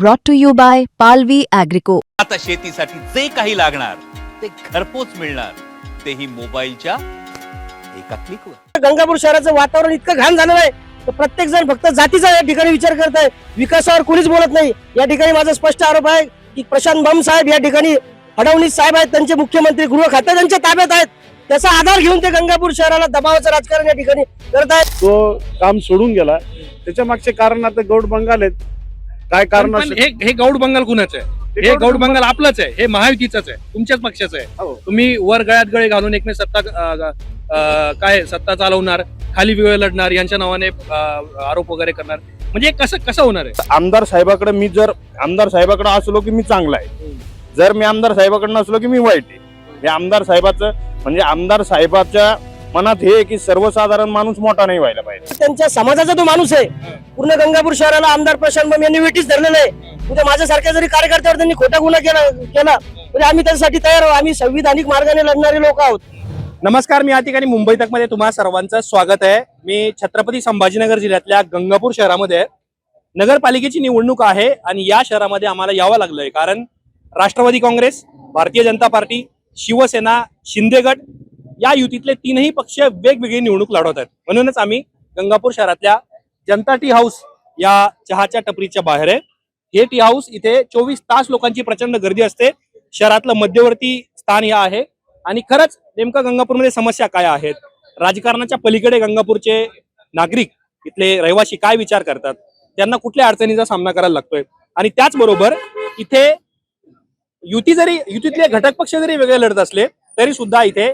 brought to you by Palvi Agrico. आता शेतीसाठी जे काही लागणार ते घरपोच मिळणार. तेही मोबाईलच्या एका क्लिकवर गंगापूर शहराचं वातावरण इतकं घाण झालेलं आहे तर प्रत्येक जण फक्त जातीचा या ठिकाणी विचार करत आहे. विकासावर कुणीच बोलत नाही. या ठिकाणी माझा स्पष्ट आरोप आहे की प्रशांत बम साहेब या ठिकाणी फडणवीस साहेब आहेत त्यांचे मुख्यमंत्री गृह खाते त्यांच्या ताब्यात आहेत. त्याचा आधार घेऊन ते गंगापूर शहराला दबावाचं राजकारण या ठिकाणी करत आहेत. तो काम सोडून गेला. त्याच्या मागचे कारण आता गौड बंगाल आहेत. काय कारण पण असेल? हे हे गौड बंगाल कुणाचं आहे? हे गौड बंगाल आपलंच आहे. हे महायुतीचंच आहे. तुमच्याच पक्षाचं आहे. हो. तुम्ही वर गळ्यात गळे घालून एकमे सत्ता अं, अं, काय सत्ता चालवणार खाली वेळ लढणार यांच्या नावाने अं, आरोप वगैरे करणार. म्हणजे कसं कसं होणार आहे? आमदार साहेबाकडे मी जर आमदार साहेबाकडे असलो की मी चांगला आहे. जर मी आमदार साहेबाकडे नसलो की मी वाईट आहे. हे आमदार साहेबाचं म्हणजे आमदार साहेबाच्या मनात हे आहे की सर्वसाधारण माणूस मोठा नाही व्हायला पाहिजे. त्यांच्या समाजाचा तो माणूस आहे. पूर्ण गंगापूर शहराला आमदार प्रशांत बम यांनी वेटीस धरलेलं आहे. उद्या माझ्यासारख्या जरी कार्यकर्त्यावर त्यांनी खोटा गुन्हा केला केला तरी आम्ही त्यासाठी तयार आहोत. आम्ही संविधानिक मार्गाने लढणारे लोक आहोत. नमस्कार मी या ठिकाणी मुंबई तकमध्ये तुम्हा सर्वांचं स्वागत आहे. मी छत्रपती संभाजीनगर जिल्ह्यातल्या गंगापूर शहरामध्ये आहे. नगरपालिकेची निवडणूक आहे आणि या शहरामध्ये आम्हाला यावं लागलंय. कारण राष्ट्रवादी काँग्रेस भारतीय जनता पार्टी शिवसेना शिंदे गट या युतीतले तीनही पक्ष वेगवेगळी निवडणूक लढवत आहेत. म्हणूनच आम्ही गंगापूर शहरातल्या जनता टी हाऊस या चहाच्या टपरीच्या बाहेर आहे. हे टी हाऊस इथे चोवीस तास लोकांची प्रचंड गर्दी असते. शहरातलं मध्यवर्ती स्थान हे आहे. आणि खरंच नेमकं गंगापूरमध्ये समस्या काय आहेत? राजकारणाच्या पलीकडे गंगापूरचे नागरिक इथले रहिवासी काय विचार करतात? त्यांना कुठल्या अडचणीचा सामना करायला लागतोय? आणि त्याचबरोबर इथे युती जरी युतीतले घटक पक्ष जरी वेगळे लढत असले तरी सुद्धा इथे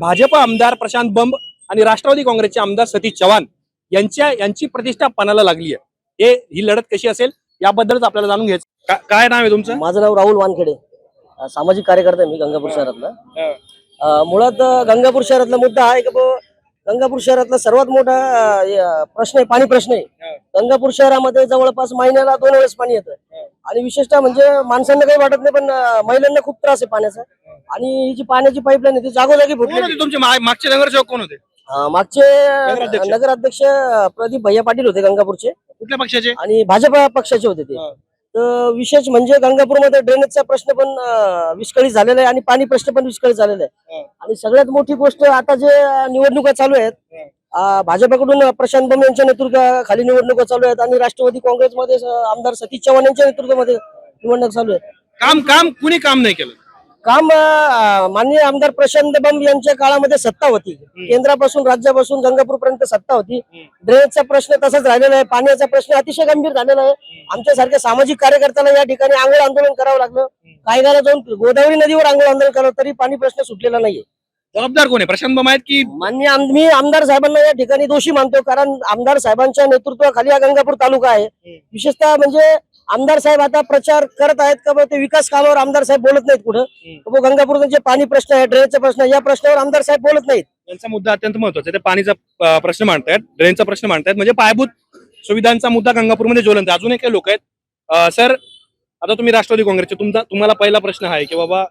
भाजप आमदार प्रशांत बंब आणि राष्ट्रवादी काँग्रेसचे आमदार सतीश चव्हाण यांच्या यांची प्रतिष्ठा पणाला लागली आहे हे ही लढत कशी असेल? याबद्दलच आपल्याला जाणून घ्यायचं. काय नाव आहे तुमचं? माझं नाव राहुल वानखेडे. सामाजिक कार्यकर्ता मी गंगापूर शहरातला. मुळात गंगापूर शहरातला मुद्दा हा आहे की गंगापूर शहरातला सर्वात मोठा प्रश्न आहे पाणी प्रश्न आहे. गंगापूर शहरामध्ये जवळपास महिन्याला दोन वेळेस पाणी येतं. आणि विशेषतः म्हणजे माणसांना काही वाटत नाही पण महिलांना खूप त्रास आहे पाण्याचा. आणि ही जी पाण्याची पाईपलाईन आहे ती जागोजागी कोण फुटली होते तुमचे? मा- मागचे नगरसेवक कोण होते? मागचे नगराध्यक्ष. प्रदीप भैया पाटील होते गंगापूरचे. कुठल्या पक्षाचे? आणि भाजप पक्षाचे होते ते. हा. तर विशेष म्हणजे गंगापूरमध्ये ड्रेनेजचा प्रश्न पण अं, विस्कळीत झालेला आहे आणि पाणी प्रश्न पण विस्कळीत झालेला आहे. हा. आणि सगळ्यात मोठी गोष्ट आता जे अं, निवडणुका चालू आहेत अं, भाजपकडून प्रशांत बम यांच्या नेतृत्वाखाली निवडणुका चालू आहेत आणि राष्ट्रवादी काँग्रेसमध्ये आमदार सतीश चव्हाण यांच्या नेतृत्वामध्ये निवडणूक चालू आहे काम काम कुणी काम नाही केलं? काम माननीय आमदार प्रशांत बंब यांच्या काळामध्ये सत्ता होती. केंद्रापासून राज्यापासून गंगापूर पर्यंत सत्ता होती. ड्रेनेजचा प्रश्न तसाच राहिलेला आहे. पाण्याचा प्रश्न अतिशय गंभीर झालेला आहे. आमच्यासारख्या सामाजिक कार्यकर्त्याला या ठिकाणी आंघोळ आंदोलन करावं लागलं. कायद्याला जाऊन गोदावरी नदीवर आंघोळ आंदोलन केलं तरी पाणी प्रश्न सुटलेला नाहीये. जबाबदार कोण आहे? प्रशांत बम आहेत की? मान्य मी आमदार साहेबांना या ठिकाणी दोषी मानतो कारण आमदार साहेबांच्या नेतृत्वाखाली हा गंगापूर तालुका आहे. विशेषतः म्हणजे आमदार साहेब आता प्रचार करत आहेत का ते विकास कामावर आमदार साहेब बोलत नाहीत कुठं? गंगापूरचा जे पाणी प्रश्न आहे ड्रेनेजचा प्रश्न आहे या प्रश्नावर आमदार साहेब बोलत नाहीत. यांचा मुद्दा अत्यंत महत्त्वाचा आहे. ते पाणीचा प्रश्न मांडतायत ड्रेनचा प्रश्न मांडतायत. म्हणजे पायाभूत सुविधांचा मुद्दा गंगापूरमध्ये ज्वलंत आहे. अजूनही काही लोक आहेत. सर आता तुम्ही राष्ट्रवादी काँग्रेसचे तुमचा तुम्हाला पहिला प्रश्न आहे की बाबा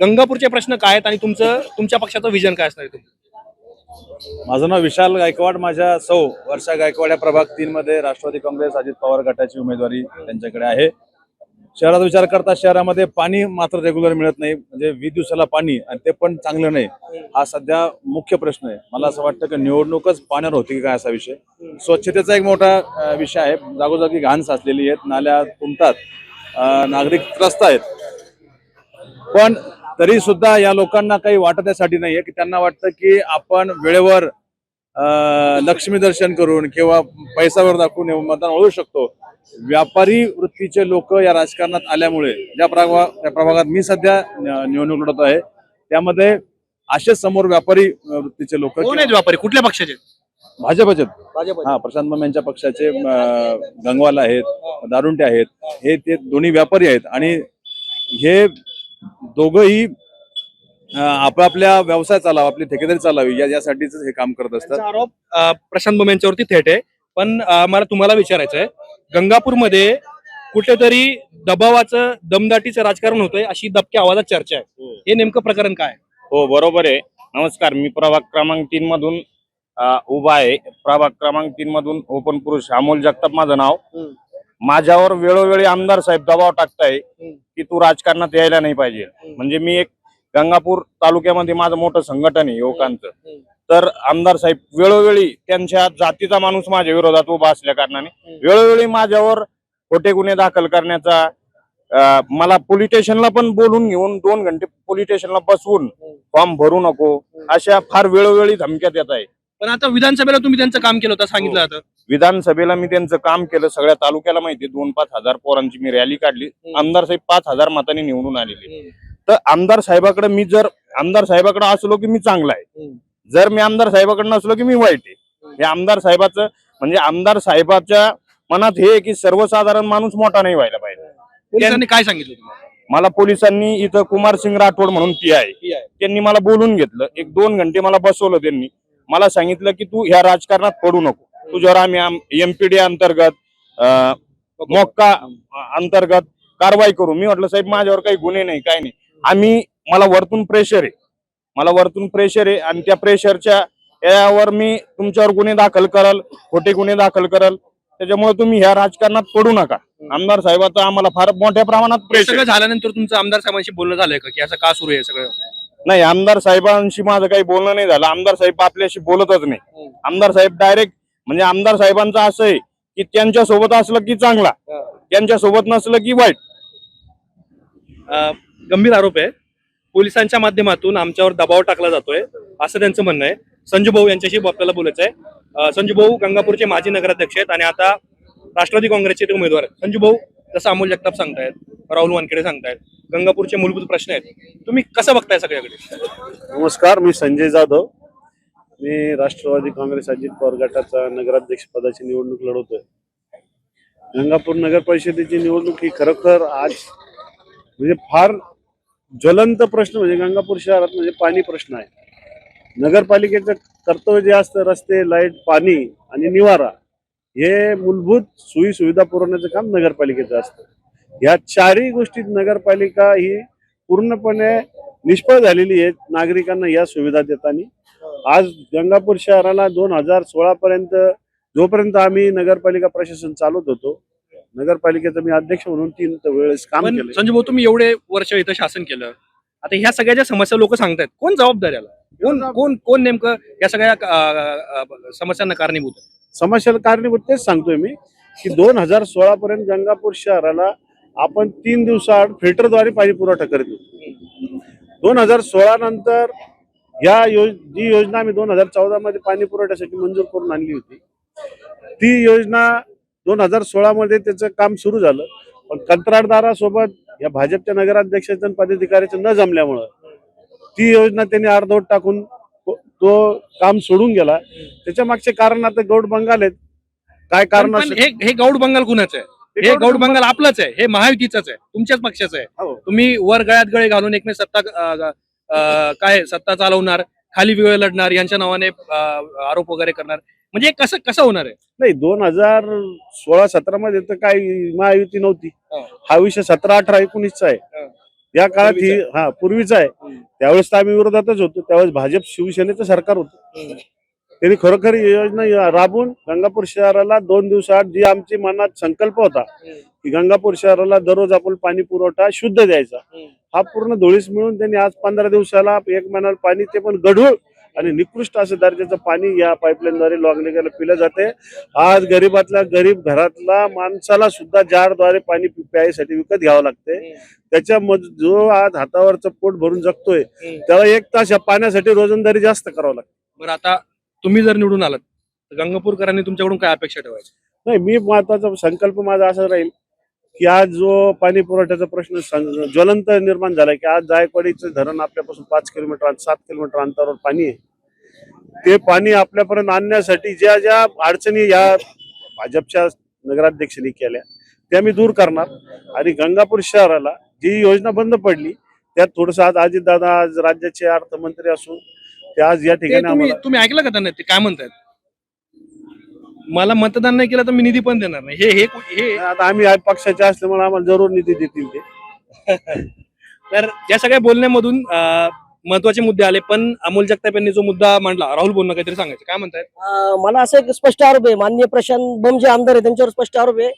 गंगापूरचे प्रश्न काय आहेत आणि तुमचं तुमच्या पक्षाचं विजन काय असणार आहे तुमचं? माझं नाव विशाल गायकवाड माझ्या सौ वर्षा गायकवाड या प्रभाग तीन मध्ये राष्ट्रवादी काँग्रेस अजित पवार गटाची उमेदवारी त्यांच्याकडे आहे. शहराचा विचार करता शहरामध्ये पाणी मात्र रेग्युलर मिळत नाही म्हणजे वीस दिवसाला पाणी आणि ते पण चांगलं नाही हा सध्या मुख्य प्रश्न आहे. मला असं वाटतं की निवडणूकच पाण्यावर होती की काय असा विषय. स्वच्छतेचा एक मोठा विषय आहे. जागोजागी घाण साचलेली आहेत नाल्या तुंबतात नागरिक त्रस्त आहेत. पण तरी सुद्धा या लोकांना काही वाटत यासाठी नाहीये की त्यांना वाटतं की आपण वेळेवर अं, लक्ष्मी दर्शन करून किंवा पैसावर दाखवून मतदान वळू शकतो. व्यापारी वृत्तीचे लोक या राजकारणात आल्यामुळे ज्या प्रभाग त्या प्रभागात मी सध्या निवडणूक लढत आहे त्यामध्ये असेच समोर व्यापारी वृत्तीचे लोक व्यापारी? कुठल्या पक्षाचे? भाजपचे भाजप हा प्रशांत बम यांच्या पक्षाचे गंगवाल आहेत दारुंटे आहेत हे ते दोन्ही व्यापारी आहेत. आणि हे दोघंही आपापल्या व्यवसाय चालावा आपली ठेकेदारी चालावी या यासाठीच हे काम करत असतात. आरोप प्रशांत बम यांच्यावरती थेट आहे. पण मला तुम्हाला विचारायचं आहे गंगापूरमध्ये कुठेतरी दबावाचं दमदाटीचं राजकारण होतंय अशी दबक्या आवाजात चर्चा आहे. हे. नेमकं प्रकरण काय? आहे? हो बरोबर आहे. नमस्कार मी प्रभाग क्रमांक तीन मधून उभा आहे. प्रभाग क्रमांक तीन मधून ओपन पुरुष अमोल जगताप माझं नाव. माझ्यावर वेळोवेळी आमदार साहेब दबाव टाकताय की तू राजकारणात यायला नाही पाहिजे. म्हणजे मी एक गंगापूर तालुक्यामध्ये माझं मोठं संघटन आहे युवकांचं. तर आमदार साहेब वेळोवेळी त्यांच्या जातीचा माणूस माझ्या विरोधात उभा असल्या कारणाने वेळोवेळी माझ्यावर खोटे गुन्हे दाखल करण्याचा मला पोलीस स्टेशनला पण बोलून घेऊन दोन घंटे पोलीस स्टेशनला बसवून फॉर्म भरू नको अशा फार वेळोवेळी धमक्यात येत आहे. पण आता विधानसभेला तुम्ही त्यांचं काम केलं होतं सांगितलं. होतं विधानसभेला मी त्यांचं काम केलं सगळ्या तालुक्याला माहिती दोन पाच हजार पोरांची मी रॅली काढली. आमदार साहेब पाच हजार मतांनी निवडून आलेले तर आमदार साहेबाकडे मी जर आमदार साहेबाकडे असलो की मी चांगला आहे. जर मी आमदार साहेबाकडे नसलो की मी वाईट आहे. हे आमदार साहेबाचं म्हणजे आमदार साहेबाच्या मनात हे की सर्वसाधारण माणूस मोठा नाही व्हायला पाहिजे. पोलिसांनी काय सांगितलं मला पोलिसांनी इथं कुमार सिंग राठोड म्हणून ती आहे. त्यांनी मला बोलून घेतलं. एक दोन घंटे मला बसवलं त्यांनी. मला सांगितलं की तू ह्या राजकारणात पडू नको. तुझ्यावर आम्ही एमपीडी अंतर्गत मोक्का अंतर्गत कारवाई करू. मी म्हटलं साहेब माझ्यावर काही गुन्हे नाही काही नाही. आम्ही मला वरतून प्रेशर आहे. मला वरतून प्रेशर आहे आणि त्या प्रेशरच्या यावर मी तुमच्यावर गुन्हे दाखल करल खोटे गुन्हे दाखल करल. त्याच्यामुळे तुम्ही ह्या राजकारणात पडू नका. आमदार साहेबाचं आम्हाला फार मोठ्या प्रमाणात प्रेशर झाल्यानंतर तुमचं आमदार साहेबांशी बोलणं झालंय का? की असं का सुरू आहे सगळं? नाही आमदार साहेबांशी माझं काही बोलणं नाही झालं. आमदार साहेब आपल्याशी बोलतच नाही. आमदार साहेब डायरेक्ट म्हणजे आमदार साहेबांचं असं आहे की त्यांच्यासोबत असलं की चांगला त्यांच्यासोबत नसलं की वाईट. अं, गंभीर आरोप आहे. पोलिसांच्या माध्यमातून आमच्यावर दबाव टाकला जातोय असं त्यांचं म्हणणं आहे. संजू भाऊ यांच्याशी आपल्याला बोलायचं आहे अं, संजू भाऊ गंगापूरचे माजी नगराध्यक्ष आहेत आणि आता राष्ट्रवादी काँग्रेसचे ते उमेदवार आहेत. संजू भाऊ जसं अमोल जगताप सांगतायत राहुल वानखेडे सांगतायत गंगापूरचे मूलभूत प्रश्न आहेत. तुम्ही कसं बघताय सगळ्याकडे? नमस्कार मी संजय जाधव. मी राष्ट्रवादी काँग्रेस अजित पवार गटाचा नगराध्यक्ष पदाची निवडणूक लढवतोय. गंगापूर नगर परिषदेची निवडणूक ही खरोखर आज म्हणजे फार ज्वलंत प्रश्न म्हणजे गंगापूर शहरात म्हणजे पाणी प्रश्न आहे. नगरपालिकेचं कर्तव्य जे असतं रस्ते लाइट पाणी आणि निवारा हे मूलभूत सोयी सुविधा पुरवण्याचं काम नगरपालिकेचं असतं. ह्या चारही गोष्टीत नगरपालिका ही पूर्णपणे निष्फळ झालेली आहे नागरिकांना या सुविधा देताना. आज गंगापूर शहराला दोन हजार सोळा पर्यंत जोपर्यंत आम्ही नगरपालिका प्रशासन चालवत होतो नगरपालिकेचा मी अध्यक्ष म्हणून तीन वेळेस काम पण केलं. संजू भाऊ तुम्ही एवढे वर्ष इथं शासन केलं. आता ह्या सगळ्या ज्या समस्या लोक सांगतायत कोण जबाबदार याला? कोण कोण कोण नेमकं या सगळ्या अं, अं, समस्यांना कारणीभूत आहे? समस्याला कारणीभूत तेच सांगतोय मी की दोन हजार सोळा पर्यंत गंगापूर शहराला आपण तीन दिवसाआड फिल्टरद्वारे पाणी पुरवठा करत होतो. दोन हजार सोळा नंतर या योज जी योजना आम्ही दोन हजार चौदा मध्ये पाणी पुरवठ्यासाठी मंजूर करून आणली होती ती योजना दोन हजार सोळा मध्ये त्याचं काम सुरू झालं. पण कंत्राटदारासोबत या भाजपच्या नगराध्यक्षाचं आणि पदाधिकाऱ्याचं न जमल्यामुळं ती योजना त्यांनी अर्धवट टाकून तो- काम सोडून गेला. त्याच्या मागचे कारण आता गौड बंगाल आहेत. काय कारण हे हे गौड बंगाल कुणाचं आहे? हे गौड बंगाल आपलंच आहे. हे महायुतीचंच आहे. तुमच्याच पक्षाचं आहे. हो. तुम्ही वर गळ्यात गळे घालून एकमेक सत्ता काय सत्ता चालवणार खाली वेळ लढणार यांच्या नावाने आरोप वगैरे करणार. म्हणजे कसं कसं होणार आहे? नाही दोन हजार सोळा सतरा मध्ये तर काही महायुती नव्हती. हो. विषय सतरा अठरा एकोणीसचा आहे. या काळात ही हा पूर्वीचा आहे. त्यावेळेस तर आम्ही विरोधातच होतो. त्यावेळेस भाजप शिवसेनेचं सरकार होतं. त्यांनी खरोखर योजना राबवून गंगापूर शहराला दोन दिवसाआड जी आमची मनात संकल्प होता की गंगापूर शहराला दररोज आपण पाणी पुरवठा शुद्ध द्यायचा. हा पूर्ण धुळीस मिळून त्यांनी आज पंधरा दिवसाला एक महिन्याला पाणी ते पण गढूळ आणि निकृष्ट असं दर्जाचं पाणी या पाईपलाईनद्वारे लॉंगलेगाला पिलं जाते. आज गरीबातल्या गरीब घरातला माणसाला सुद्धा जारद्वारे पाणी प्यायसाठी विकत घ्यावं लागते. त्याच्या मज- जो आज हातावरचं पोट भरून जगतोय त्याला एक तास या पाण्यासाठी रोजंदारी जास्त करावं लागते. बरं आता तुम्ही जर निवडून आलात तर गंगापूरकरांनी तुमच्याकडून काय अपेक्षा ठेवायची नाही मी महत्त्वाचा संकल्प माझा असा राहील. की आज जो पाणी पुरवठ्याचा प्रश्न ज्वलंत निर्माण झालाय की आज जायकवाडीचं धरण आपल्यापासून पाच किलोमीटर सात किलोमीटर अंतरावर पाणी आहे. ते पाणी आपल्यापर्यंत आणण्यासाठी ज्या ज्या अडचणी या भाजपच्या नगराध्यक्षांनी केल्या त्या मी दूर करणार. आणि गंगापूर शहराला जी योजना बंद पडली त्यात थोडस आज अजितदादा आज राज्याचे अर्थमंत्री असून ते आज या ठिकाणी तुम्ही ऐकलं का त्यांना ते? काय म्हणतायत? मला मतदान नाही केलं तर मी निधी पण देणार नाही. हे हे हे आता आम्ही आज पक्षाचे असल्यामुळे आम्हाला जरूर निधी देतील ते. तर या सगळ्या बोलण्यामधून महत्त्वाचे मुद्दे आले पण अमोल जगताप यांनी जो मुद्दा मांडला राहुल बोलणं काहीतरी सांगायचं. काय म्हणतायत अं, मला असं एक स्पष्ट आरोप आहे. माननीय प्रशांत बम जे आमदार आहे त्यांच्यावर स्पष्ट आरोप आहे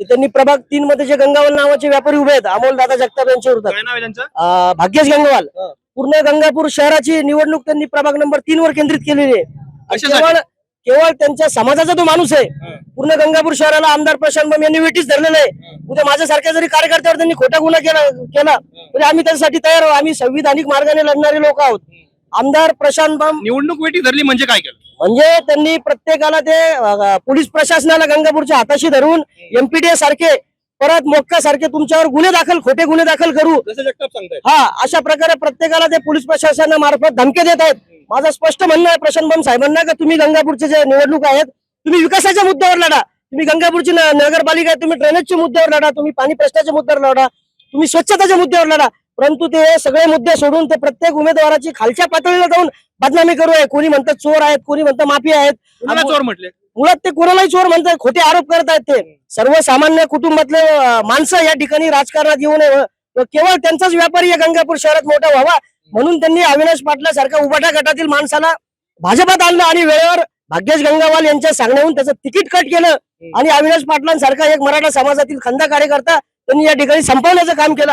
की त्यांनी प्रभाग तीन मध्ये जे गंगावल नावाचे व्यापारी उभे आहेत अमोल दादा जगताप यांच्या विरोधात. काय नाव आहे त्यांचं? अं, भाग्येश गंगवाल. पूर्ण गंगापूर शहराची निवडणूक त्यांनी प्रभाग नंबर तीन वर केंद्रित केलेली आहे. आणि कशासाठी? केवळ केवळ त्यांच्या समाजाचा तो माणूस आहे. पूर्ण गंगापूर शहराला आमदार प्रशांत बम यांनी वेटीस धरलेलं आहे. उद्या माझ्यासारख्या जरी कार्यकर्त्यावर त्यांनी खोटा गुन्हा केला केला तरी आम्ही त्यासाठी तयार आहोत. आम्ही संविधानिक मार्गाने लढणारे लोक आहोत. आमदार प्रशांत बम निवडणूक वेटी धरली म्हणजे काय केलं? म्हणजे त्यांनी प्रत्येकाला ते पोलीस प्रशासनाला गंगापूरच्या हाताशी धरून एमपीडीए सारखे परत मोक्का सारखे तुमच्यावर गुन्हे दाखल खोटे गुन्हे दाखल करू. हा अशा प्रकारे प्रत्येकाला ते पोलीस प्रशासनामार्फत धमके देत आहेत. माझं स्पष्ट म्हणणं आहे प्रशांत बम साहेबांना का तुम्ही गंगापूरचे जे निवडणूक आहेत तुम्ही विकासाच्या मुद्द्यावर लढा. तुम्ही गंगापूरची नगरपालिका आहे तुम्ही ड्रेनेजच्या मुद्द्यावर लढा तुम्ही पाणी प्रश्नाच्या मुद्द्यावर लढा तुम्ही स्वच्छताच्या मुद्द्यावर लढा. परंतु ते सगळे मुद्दे सोडून ते प्रत्येक उमेदवाराची खालच्या पातळीला जाऊन बदनामी करू आहे. कोणी म्हणतात चोर आहेत कोणी म्हणतं माफिया आहेत. चोर म्हटले? मुळात ते कोणालाही चोर म्हणतात खोटे आरोप करत आहेत ते. सर्वसामान्य कुटुंबातले माणसं या ठिकाणी राजकारणात येऊ नये. केवळ त्यांचाच व्यापारी या गंगापूर शहरात मोठा व्हावा. म्हणून त्यांनी अविनाश पाटलासारख्या उबाटा गटातील माणसाला भाजपात आणलं आणि वेळेवर भाग्येश गंगावाल यांच्या सांगण्याहून त्याचं तिकीट कट केलं आणि अविनाश पाटलांसारखा एक मराठा समाजातील खंदा कार्यकर्ता त्यांनी या ठिकाणी संपवण्याचं काम केलं.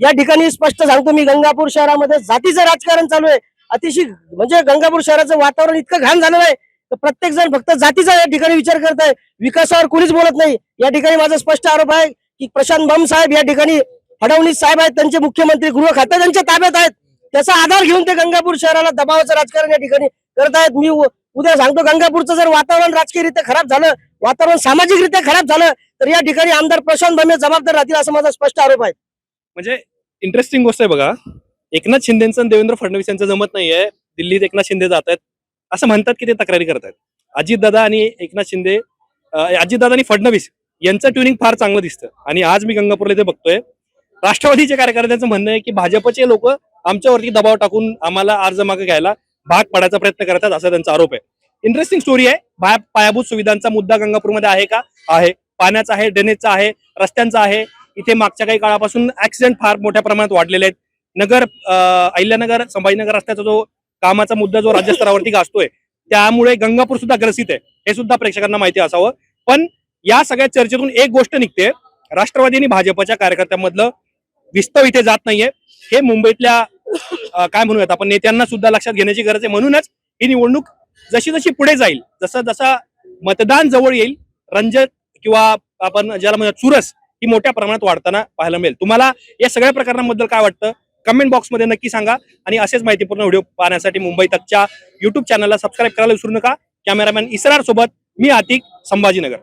या ठिकाणी स्पष्ट सांगतो मी गंगापूर शहरामध्ये जातीचं राजकारण चालू आहे. अतिशय म्हणजे गंगापूर शहराचं वातावरण इतकं घाण झालेलं आहे तर प्रत्येक जण फक्त जातीचा या ठिकाणी विचार करत आहे. विकासावर कुणीच बोलत नाही. या ठिकाणी माझा स्पष्ट आरोप आहे की प्रशांत बम साहेब या ठिकाणी फडणवीस साहेब आहेत त्यांचे मुख्यमंत्री गृह खाते त्यांच्या ताब्यात आहेत. त्याचा आधार घेऊन ते गंगापूर शहराला दबावाचं राजकारण या ठिकाणी करत आहेत. मी उद्या सांगतो गंगापूरचं जर वातावरण राजकीयरित्या खराब झालं वातावरण सामाजिकरित्या खराब झालं तर या ठिकाणी आमदार प्रशांत बमे जबाबदार राहतील असा माझा स्पष्ट आरोप आहे. म्हणजे इंटरेस्टिंग गोष्ट आहे बघा. एकनाथ शिंदेचं आणि देवेंद्र फडणवीस यांचं जमत नाहीये. दिल्लीत एकनाथ शिंदे जात आहेत. असं म्हणतात की ते तक्रारी करतात अजितदादा आणि एकनाथ शिंदे अजितदादा आणि फडणवीस यांचं ट्युनिंग फार चांगलं दिसतं. आणि आज मी गंगापूरला इथे बघतोय. राष्ट्रवादीच्या कार्यकर्त्यांचं म्हणणं आहे की भाजपचे लोक आमच्यावरती दबाव टाकून आम्हाला अर्ज मागे घ्यायला भाग पाडायचा प्रयत्न करतात असा त्यांचा आरोप आहे. इंटरेस्टिंग स्टोरी आहे. पायाभूत सुविधांचा मुद्दा गंगापूरमध्ये आहे का? आहे. पाण्याचा आहे ड्रेनेजचा आहे रस्त्यांचा आहे. इथे मागच्या काही काळापासून ऍक्सिडेंट फार मोठ्या प्रमाणात वाढलेले आहेत. नगर अं, अहिल्यानगर संभाजीनगर रस्त्याचा जो कामाचा मुद्दा जो राज्यस्तरावरती गाजतोय त्यामुळे गंगापूर सुद्धा ग्रसित आहे. हे सुद्धा प्रेक्षकांना माहिती असावं. पण या सगळ्या चर्चेतून एक गोष्ट निघते. राष्ट्रवादी आणि भाजपच्या कार्यकर्त्यांमधलं विस्तव इथे जात नाहीये. हे मुंबईतल्या काय म्हणूयात आपण नेत्यांना सुद्धा लक्षात घेण्याची गरज आहे. म्हणूनच ही निवडणूक जशी जशी पुढे जाईल जसं जसं मतदान जवळ येईल रंजत किंवा आपण ज्याला म्हणजे चुरस ही मोठ्या प्रमाणात वाढताना पाहायला मिळेल. तुम्हाला या सगळ्या प्रकरणाबद्दल काय वाटतं? कमेंट बॉक्समध्ये नक्की सांगा आणि असेच माहितीपूर्ण व्हिडिओ पाहण्यासाठी मुंबई तकच्या युट्यूब चॅनलला सबस्क्राईब करायला विसरू नका. कॅमेरामॅन इसरार सोबत मी आतिक संभाजीनगर.